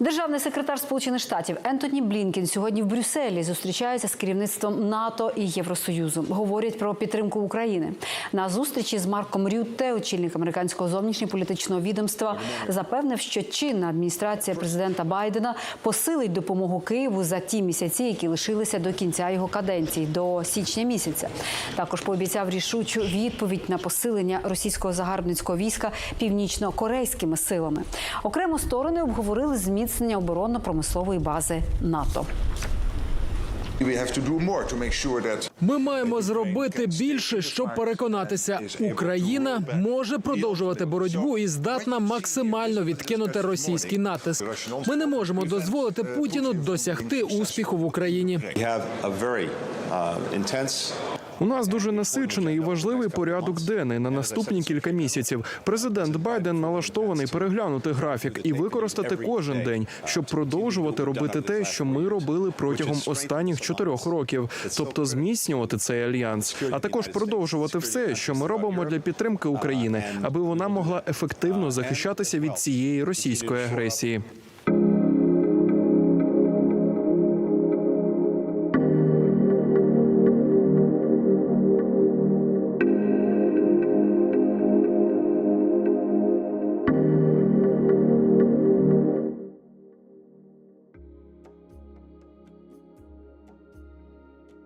Державний секретар Сполучених Штатів Ентоні Блінкен сьогодні в Брюсселі зустрічається з керівництвом НАТО і Євросоюзу. Говорять про підтримку України. На зустрічі з Марком Рютте, очільник американського зовнішньополітичного відомства, запевнив, що чинна адміністрація президента Байдена посилить допомогу Києву за ті місяці, які лишилися до кінця його каденції, до січня місяця. Також пообіцяв рішучу відповідь на посилення російського загарбницького війська північно-корейськими силами. Окремо сторони обговорили зміцнення оборонно-промислової бази НАТО. Ми маємо зробити більше, щоб переконатися, Україна може продовжувати боротьбу і здатна максимально відкинути російський натиск. Ми не можемо дозволити Путіну досягти успіху в Україні. У нас дуже насичений і важливий порядок денний на наступні кілька місяців. Президент Байден налаштований переглянути графік і використати кожен день, щоб продовжувати робити те, що ми робили протягом останніх чотирьох років, тобто зміцнювати цей альянс, а також продовжувати все, що ми робимо для підтримки України, аби вона могла ефективно захищатися від цієї російської агресії.